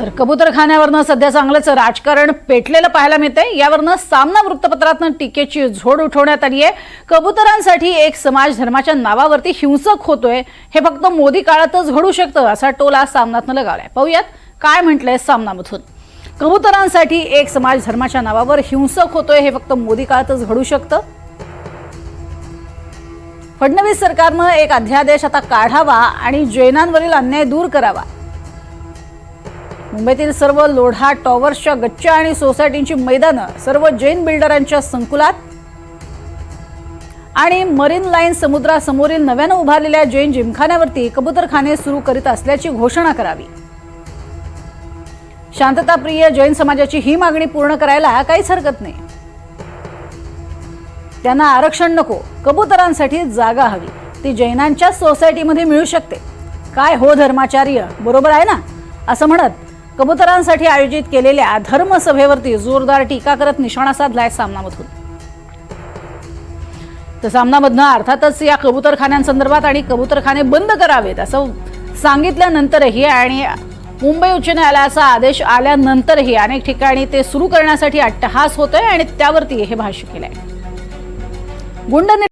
तर कबूतरखान्यावरनं सध्या चांगलंच राजकारण पेटलेलं पाहायला मिळतंय. यावरनं सामना वृत्तपत्रातनं टीकेची झोड उठवण्यात आली आहे. कबुतरांसाठी एक समाज धर्माच्या नावावरती हिंसक होतोय. हे फक्त मोदी काळातच घडू शकतं असा टोला सामनातनं लगावलाय. पाहूयात काय म्हटलंय सामनामधून. कबुतरांसाठी एक समाज धर्माच्या नावावर हिंसक होतोय हे फक्त मोदी काळातच घडू शकतं. फडणवीस सरकारनं एक अध्यादेश आता काढावा आणि जैनांवरील अन्याय दूर करावा. मुंबईतील सर्व लोढा टॉवर्सच्या गच्च्या आणि सोसायटींची मैदानं सर्व जैन बिल्डरांच्या संकुलात आणि मरीन लाईन समुद्रासमोरील नव्यानं उभारलेल्या जैन जिमखान्यावरती कबूतरखाने सुरू करीत असल्याची घोषणा करावी. शांतताप्रिय जैन समाजाची ही मागणी पूर्ण करायला काहीच हरकत नाही. त्यांना आरक्षण नको कबुतरांसाठी जागा हवी. ती जैनांच्या सोसायटीमध्ये मिळू शकते. काय हो धर्माचार्य? बरोबर आहे ना? असं म्हणत कबुतरांसाठी आयोजित केलेल्या धर्मसभेवरती जोरदार टीका करत निशाणा साधलाय सामनामधून. तर सामनामधनं अर्थातच या कबुतरखान्यांसंदर्भात आणि कबुतरखाने बंद करावेत असं सांगितल्यानंतरही आणि मुंबई उच्च न्यायालयाचा आदेश आल्यानंतरही अनेक ठिकाणी ते सुरू करण्यासाठी अट्टहास होतोय आणि त्यावरती हे भाष्य केलंय. गुंड